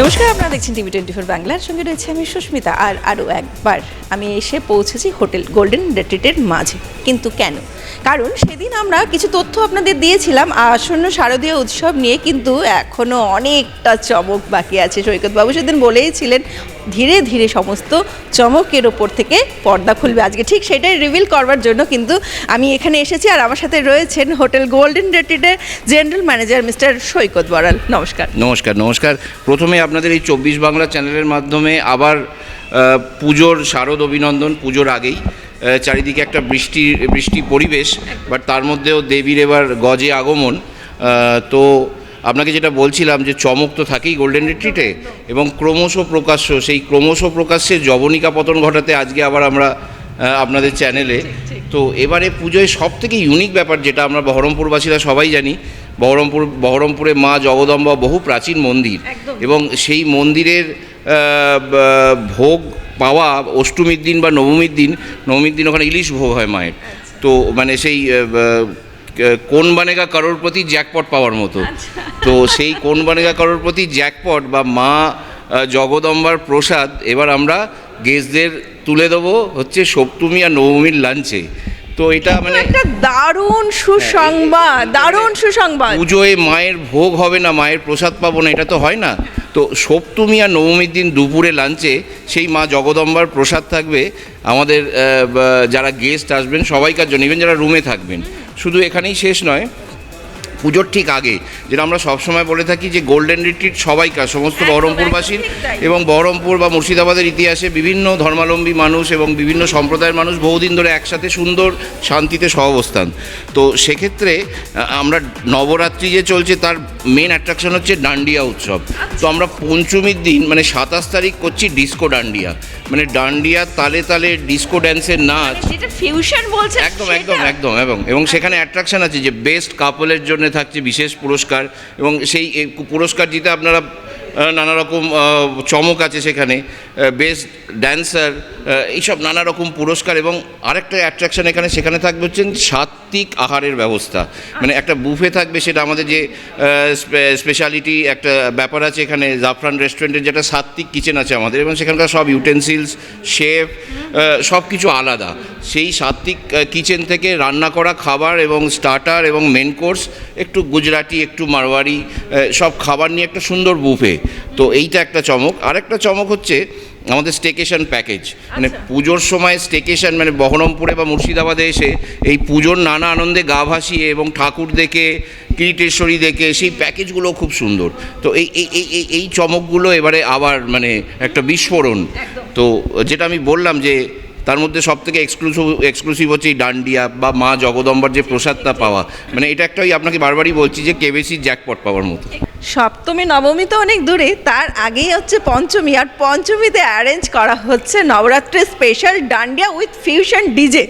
নমস্কার, আপনারা দেখছেন টিভি টোয়েন্টি ফোর বাংলার। সঙ্গে রয়েছে আমি সুস্মিতা। আর আরও একবার আমি এসে পৌঁছেছি হোটেল গোল্ডেন রেট্রিটের মাঝে। কিন্তু কেন? কারণ সেদিন আমরা কিছু তথ্য আপনাদের দিয়েছিলাম। আসন্ন শারদীয় উৎসব নিয়ে কিন্তু এখনও অনেকটা চমক বাকি আছে। সৈকতবাবু সেদিন বলেইছিলেন ধীরে ধীরে সমস্ত চমকের ওপর থেকে পর্দা খুলবে। আজকে ঠিক সেটাই রিভিল করবার জন্য কিন্তু আমি এখানে এসেছি আর আমার সাথে রয়েছেন hotel golden রেট্রিটের general manager mister Saikat Baral নমস্কার। নমস্কার নমস্কার। প্রথমে আপনাদের এই চব্বিশ বাংলা চ্যানেলের মাধ্যমে আবার পুজোর শারদ অভিনন্দন, পুজোর আগেই। চারিদিকে একটা বৃষ্টি বৃষ্টি পরিবেশ বাট তার মধ্যেও দেবীর এবার গজে আগমন। তো আপনাকে যেটা বলছিলাম যে চমক তো থাকেই গোল্ডেন রিট্রিটে এবং ক্রমশ প্রকাশ্য সেই ক্রমশ প্রকাশ্যে জবনিকা পতন ঘটাতে আজকে আবার আমরা আপনাদের চ্যানেলে। তো এবারে পুজোয় সব থেকে ইউনিক ব্যাপার যেটা আমরা বহরমপুরবাসীরা সবাই জানি বহরমপুর বহরমপুরে মা জগদম্বা বহু প্রাচীন মন্দির এবং সেই মন্দিরের ভোগ পাওয়া অষ্টমীর দিন বা নবমীর দিন নবমীর দিন ওখানে ইলিশ ভোগ হয় মায়ের। তো মানে সেই কোন বানেগা কারোর প্রতি জ্যাকপট পাওয়ার মতো। তো সেই কোন বানেগা কারোর প্রতি জ্যাকপট বা মা জগদম্বার প্রসাদ এবার আমরা গেস্টদের তুলে দেবো হচ্ছে সপ্তমী আর নবমীর লাঞ্চে। তো এটা মানে একটা দারুণ সুসংবাদ দারুণ সুসংবাদ। পুজোয় মায়ের ভোগ হবে না মায়ের প্রসাদ পাবো না এটা তো হয় না। তো সপ্তমী আর নবমীর দিন দুপুরে লাঞ্চে সেই মা জগদম্বার প্রসাদ থাকবে। আমাদের যারা গেস্ট আসবেন সবাইকার জন্য ইভেন যারা রুমে থাকবেন। শুধু এখানেই শেষ নয় পুজোর ঠিক আগে যেটা আমরা সবসময় বলে থাকি যে গোল্ডেন রিট্রিট সবাইকার সমস্ত বহরমপুরবাসীর। এবং বহরমপুর বা মুর্শিদাবাদের ইতিহাসে বিভিন্ন ধর্মাবলম্বী মানুষ এবং বিভিন্ন সম্প্রদায়ের মানুষ বহুদিন ধরে একসাথে সুন্দর শান্তিতে সহাবস্থান। তো সেক্ষেত্রে আমরা নবরাত্রি যে চলছে তার মেন অ্যাট্রাকশন হচ্ছে ডান্ডিয়া উৎসব। তো আমরা পঞ্চমীর দিন মানে সাতাশ তারিখ করছি ডিস্কো ডান্ডিয়া। মানে ডান্ডিয়া তালে তালে ডিস্কো ড্যান্সের নাচ। ফিউশন বলছে একদম একদম একদম এবং এবং সেখানে অ্যাট্রাকশন আছে যে বেস্ট কাপলের জন্য থাকছে বিশেষ পুরস্কার এবং সেই পুরস্কার জিতে আপনারা নানা রকম চমক আছে সেখানে বেস্ট ড্যান্সার এইসব নানা রকম পুরস্কার এবং আরেকটা অ্যাট্রাকশন এখানে, সেখানে থাকবে হচ্ছেন সাত্বিক আহারের ব্যবস্থা। মানে একটা বুফে থাকবে সেটা আমাদের যে স্পেশালিটি একটা ব্যাপার আছে এখানে জাফরান রেস্টুরেন্টের যেটা সাত্বিক কিচেন আছে আমাদের এবং সেখানকার সব ইউটেন্সিলস শেফ সব কিছু আলাদা। সেই সাত্বিক কিচেন থেকে রান্না করা খাবার এবং স্টার্টার এবং মেন কোর্স একটু গুজরাটি একটু মারওয়ারি আহ, সব খাবার নিয়ে একটা সুন্দর বুফে। তো এইটা একটা চমক। আরেকটা চমক হচ্ছে আমাদের স্টেকেশন প্যাকেজ মানে পুজোর সময় স্টেকেশন মানে বহরমপুরে বা মুর্শিদাবাদে এসে এই পুজোর নানা আনন্দে গা ভাসিয়ে এবং ঠাকুর দেখে কিরিটেশ্বরী দেখে সেই প্যাকেজগুলো খুব সুন্দর। তো এই এই এই এই এই চমকগুলো এবারে আবার মানে একটা বিস্ফোরণ। তো যেটা আমি বললাম যে তার মধ্যে সব থেকে এক্সক্লুসিভ এক্সক্লুসিভ হচ্ছে এই ডান্ডিয়া বা মা জগদম্বার যে প্রসাদটা পাওয়া। মানে এটা একটা ওই আপনাকে বারবারই বলছি যে কেবেসি জ্যাকপট পাওয়ার মতো। সপ্তমী নবমী তো অনেক দূরে তার আগেই হচ্ছে পঞ্চমী আর পঞ্চমীতে অ্যারেঞ্জ করা হচ্ছে নবরাত্রির special dandiya with fusion DJ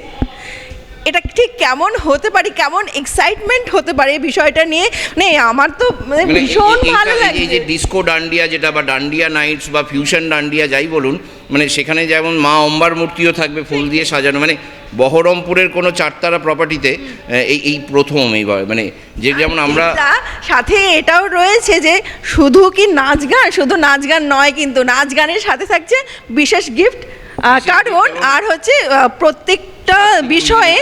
এটা ঠিক কেমন হতে পারে কেমন এক্সাইটমেন্ট হতে পারে এই বিষয়টা নিয়ে মানে আমার তো মানে মানে ভীষণ ভালো লাগে এই যে ডিস্কো ডান্ডিয়া যেটা বা ডান্ডিয়া নাইটস বা ফিউশন ডান্ডিয়া যাই বলুন মানে সেখানে যেমন মা অম্বার মূর্তিও থাকবে ফুল দিয়ে সাজানো মানে বহরমপুরের কোনো চারতারা প্রপার্টিতে এই এই প্রথম এইবার মানে যে যেমন আমরা সাথে এটাও রয়েছে যে শুধু কি নাচ গান? শুধু নাচ গান নয় কিন্তু নাচ গানের সাথে থাকছে বিশেষ গিফট কারণ আর হচ্ছে আহ, প্রত্যেকটা বিষয়ে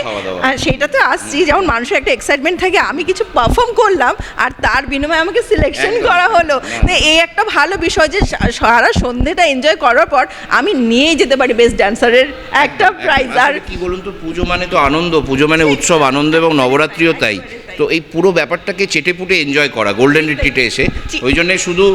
সেটা তো আসছি যেমন মানুষের একটা এক্সাইটমেন্ট থাকে আমি কিছু পারফর্ম করলাম আর তার বিনিময়ে আমাকে সিলেকশন করা হলো। না। তো এই একটা ভালো বিষয় যে সারা সন্ধ্যেটা এনজয় করার পর আমি নিয়ে যেতে পারি বেস্ট ড্যান্সারের একটা প্রাইজ আর কি বলুন তো পুজো মানে তো আনন্দ পুজো মানে উৎসব আনন্দ এবং নবরাত্রিও তাই। তো এই পুরো ব্যাপারটাকে চেটে পুটে এনজয় করা গোল্ডেন রিট্রিটে এসে। ওই জন্যে শুধু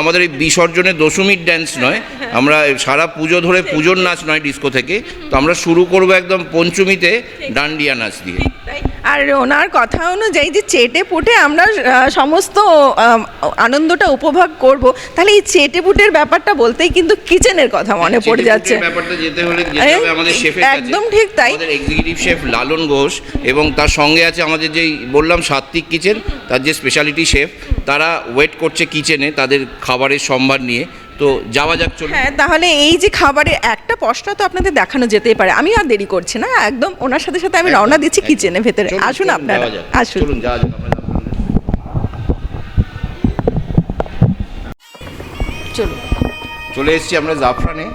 আমাদের এই বিসর্জনের দশমীর ড্যান্স নয় আমরা সারা পুজো ধরে পুজোর নাচ নয় ডিস্কো থেকে তো আমরা শুরু করব একদম পঞ্চমীতে ডান্ডিয়া নাচ দিয়ে। আর ওনার কথা অনুযায়ী যে চেটে পুটে আমরা সমস্ত আনন্দটা উপভোগ করব তাহলে এই চেটে পুটের ব্যাপারটা বলতেই কিন্তু কিচেনের কথা মনে পড়ে যাচ্ছে। ব্যাপারটা যেতে হলে আমাদের শেফের একদম ঠিক তাই। এক্সিকিউটিভ শেফ লালন ঘোষ এবং তার সঙ্গে আছে আমাদের যেই বললাম সাত্বিক কিচেন তার যে স্পেশালিটি শেফ তারা ওয়েট করছে কিচেনে তাদের খাবারের সম্ভার নিয়ে। তো যাওয়া যাক চলুন। হ্যাঁ তাহলে এই যে খাবারের একটা পশটা তো আপনাদের দেখানো যেতেই পারে। আমি আর দেরি করছি না একদম ওনার সাথে সাথে আমি রওনা দিচ্ছি কিচেনে ভেতরে। আসুন আপনারা আসুন। চলুন যাওয়া যাক আমরা চলুন। চলে এসেছি আমরা জাফরানে।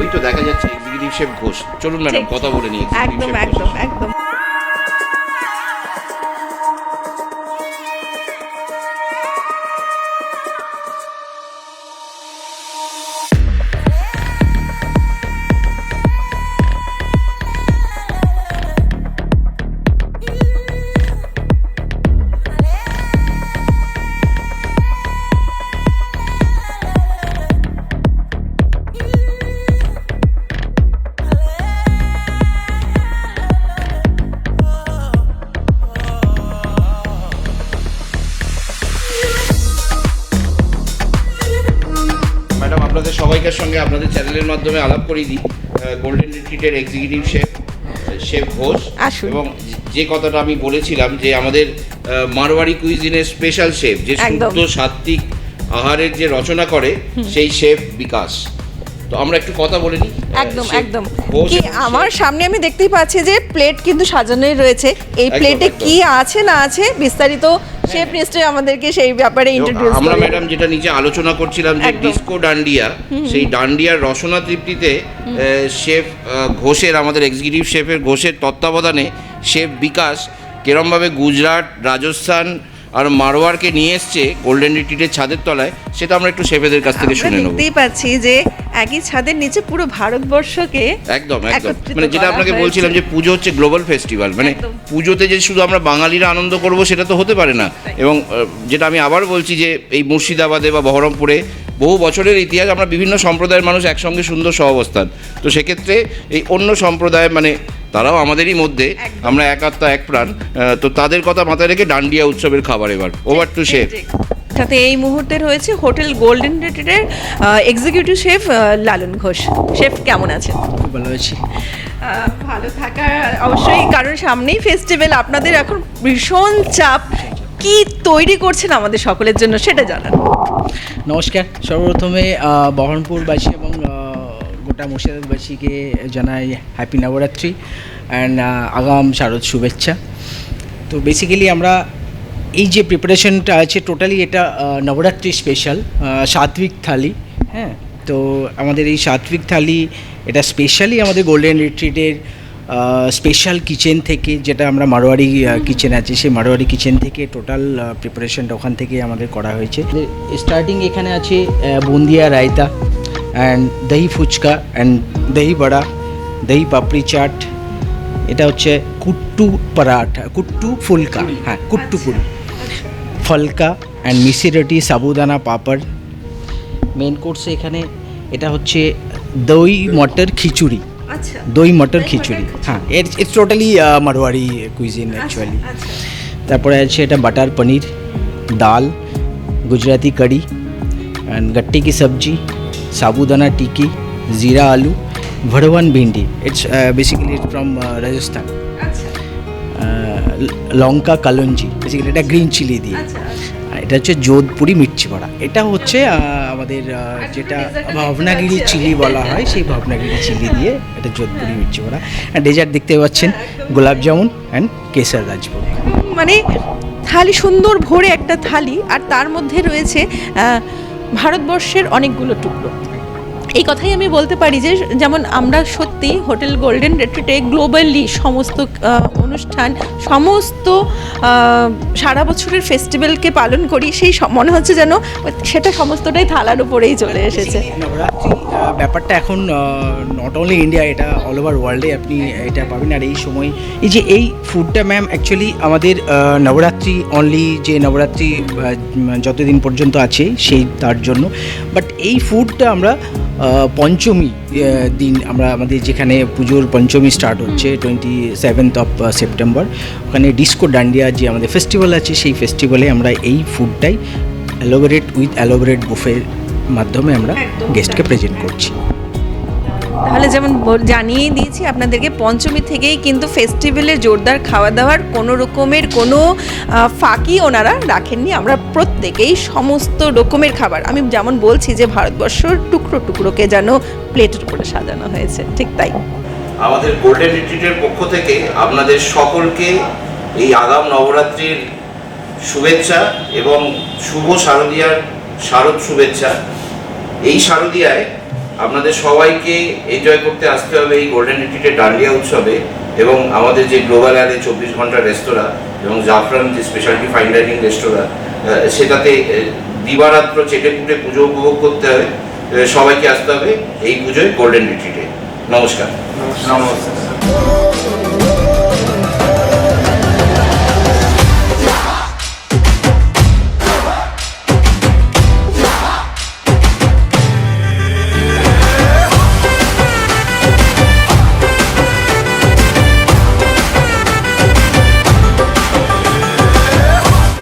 ওই তো দেখা যাচ্ছে এক্সিকিউটিভ শেফ ঘোষ। চলুন ম্যাডাম কথা বলে নিই। একদম একদম একদম। আপনাদের সঙ্গে আপনাদের চ্যানেলের মাধ্যমে আলাপ করিয়ে দিই। গোল্ডেন রিট্রিটের এক্সিকিউটিভ শেফ শেফ ঘোষ। এবং যে কথাটা আমি বলেছিলাম যে আমাদের মারোয়ারি কুইজিনের স্পেশাল শেফ যে। শুদ্ধ সাত্বিক আহারের যে রচনা করে সেই শেফ বিকাশ। তো আমরা একটু কথা বলে নিই। একদম একদম। কি আমার সামনে আমি দেখতেই পাচ্ছি যে প্লেট কিন্তু সাজানোই রয়েছে। এই প্লেটে কি আছে না আছে বিস্তারিত শেফ নিশ্চয়ই আমাদেরকে সেই ব্যাপারে ইন্ট্রোডিউস আমরা ম্যাডাম যেটা নিচে আলোচনা করছিলাম যে। ডিস্কো ডান্ডিয়া সেই ডান্ডিয়ার রসনা তৃপ্তিতে শেফ ঘোষের আমাদের এক্সিকিউটিভ শেফের ঘোষের তত্ত্বাবধানে শেফ বিকাশ কেরমভাবে গুজরাট রাজস্থান আর মারোয়ারকে নিয়ে এসছে গোল্ডেন রিট্রিটের ছাদের তলায়। সেটা আমরা একটু শেফেদের কাছ থেকে শুনে নেব। দেখতেই পাচ্ছি যে একই ছাদের নিচে পুরো ভারতবর্ষকে একদম একদম। মানে যেটা আপনাকে বলছিলাম যে পুজো হচ্ছে গ্লোবাল ফেস্টিভ্যাল মানে পুজোতে যে শুধু আমরা বাঙালিরা আনন্দ করব সেটা তো হতে পারে না। এবং যেটা আমি আবার বলছি যে এই মুর্শিদাবাদে বা বহরমপুরে বহু বছরের ইতিহাস আমরা বিভিন্ন সম্প্রদায়ের মানুষ একসঙ্গে সুন্দর সহাবস্থান। তো সেক্ষেত্রে এই অন্য সম্প্রদায় মানে তারাও আমাদেরই মধ্যে আমরা এক আত্মা এক প্রাণ তো তাদের কথা মাথায় রেখে ডান্ডিয়া উৎসবের খাবার এবার। ওভার টু শেফ সাথে এই মুহূর্তে রয়েছে hotel golden রেটেডের executive chef Lalon Ghosh. Chef কেমন আছেন? ভালো আছি। ভালো থাকার অবশ্যই কারণ সামনেই ফেস্টিভ্যাল আপনাদের এখন ভীষণ চাপ। কি তৈরি করছেন আমাদের সকলের জন্য সেটা জানান। নমস্কার সর্বপ্রথমে বহরমপুরবাসী এবং গোটা মুর্শিদাবাদবাসীকে জানাই হ্যাপি নবরাত্রি অ্যান্ড আগাম শারদ শুভেচ্ছা। তো বেসিক্যালি আমরা এই যে প্রিপারেশনটা আছে টোটালি এটা নবরাত্রি স্পেশাল সাত্বিক থালি হ্যাঁ? তো আমাদের এই সাত্বিক থালি এটা স্পেশালি আমাদের গোল্ডেন রিট্রিটের স্পেশাল কিচেন থেকে যেটা আমরা মারোয়ারি কিচেন আছে সেই মারোয়ারি কিচেন থেকে টোটাল প্রিপারেশনটা ওখান থেকে আমাদের করা হয়েছে। স্টার্টিং এখানে আছে বুন্দিয়া রায়তা অ্যান্ড দহি ফুচকা অ্যান্ড দহি বড়া দহি পাপড়ি চাট এটা হচ্ছে কুট্টু পরাঠা কুট্টু ফুলকা হ্যাঁ কুট্টু ফুল ফলকা অ্যান্ড মিশি রুটি সাবুদানা পাপড় মেন কোর্সে এখানে এটা হচ্ছে দই মটর খিচুড়ি। আচ্ছা। দই মটর খিচুড়ি। হ্যাঁ it's totally Marwari cuisine actually আচ্ছা, আচ্ছা। তারপরে আছে এটা বাটার পনির ডাল গুজরাতি কারি অ্যান্ড গট্টি কি সবজি sabudana tikki jeera aloo bharwan bhindi. It's basically it's from Rajasthan Lanka kalonji basically এটা গ্রিন চিলি দিয়ে। আচ্ছা আর এটা হচ্ছে যোধপুরি মির্চি বড়া। এটা হচ্ছে আমাদের যেটা ভাবনাগিরি চিলি বলা হয় সেই ভাবনাগিরি চিলি দিয়ে এটা যোধপুরি মির্চি বড়া। আর ডেজার্ট দেখতে পাচ্ছেন গোলাপ জামুন অ্যান্ড কেসার রাজভোগ মানে থালি সুন্দর ভরে একটা থালি আর তার মধ্যে রয়েছে ভারতবর্ষের অনেকগুলো টুকরো। এই কথাই আমি বলতে পারি যে যেমন আমরা সত্যি হোটেল গোল্ডেন রেট্রিটে গ্লোবালি সমস্ত অনুষ্ঠান, সমস্ত সারা বছরের ফেস্টিভ্যালকে পালন করি, সেই মনে হচ্ছে যেন সেটা সমস্তটাই থালার উপরেই চলে এসেছে। ব্যাপারটা এখন নট অনলি ইন্ডিয়া এটা অল ওভার ওয়ার্ল্ডে আপনি এটা পাবেন। আর এই সময়, এই যে এই ফুডটা ম্যাম অ্যাকচুয়ালি আমাদের নবরাত্রি অনলি যে নবরাত্রি যতদিন পর্যন্ত আছে, সেই, তার জন্য। বাট এই ফুডটা আমরা পঞ্চমী দিন আমরা আমাদের যেখানে পুজোর পঞ্চমী স্টার্ট হচ্ছে টোয়েন্টি সেভেন্থ অফ সেপ্টেম্বর ওখানে ডিস্কো ডান্ডিয়া যে আমাদের ফেস্টিভ্যাল আছে সেই ফেস্টিভ্যালে আমরা এই ফুডটাই অ্যালোবরেট উইথ অ্যালোবরেট বুফের মাধ্যমে আমরা গেস্টকে প্রেজেন্ট করছি। তাহলে যেমন জানিয়ে দিয়েছি, আপনাদেরকে পঞ্চমী থেকেই কিন্তু ফেস্টিভ্যালে জোরদার খাওয়া দাওয়ার কোনো রকমের কোনো ফাঁকি ওনারা রাখেননি। আমরা প্রত্যেকেই সমস্ত রকমের খাবার। আমি যেমন বলছি যে, ভারতবর্ষর টুকরো টুকরোকে যেন প্লেটের উপরে সাজানো হয়েছে। ঠিক তাই। আমাদের গোল্ডেন রিট্রিটের পক্ষ থেকে আপনাদের সকলকে এই আগাম নবরাত্রির শুভেচ্ছা এবং শুভ শারদীয়ার শারদ শুভেচ্ছা। এই শারদীয়ায় আপনাদের সবাইকে এনজয় করতে আসতে হবে এই গোল্ডেন রিট্রিটের ডান্ডিয়া উৎসবে এবং আমাদের যে গ্লোবাল অ্যালে চব্বিশ ঘণ্টা রেস্তোরাঁ এবং জাফরান যে স্পেশালিটি ফাইন ডাইনিং রেস্তোরাঁ সেটাতে দিবারাত্র চেটে পুটে পুজো উপভোগ করতে হবে সবাইকে আসতে হবে এই পুজোয় গোল্ডেন রিট্রিটে নমস্কার। নমস্কার।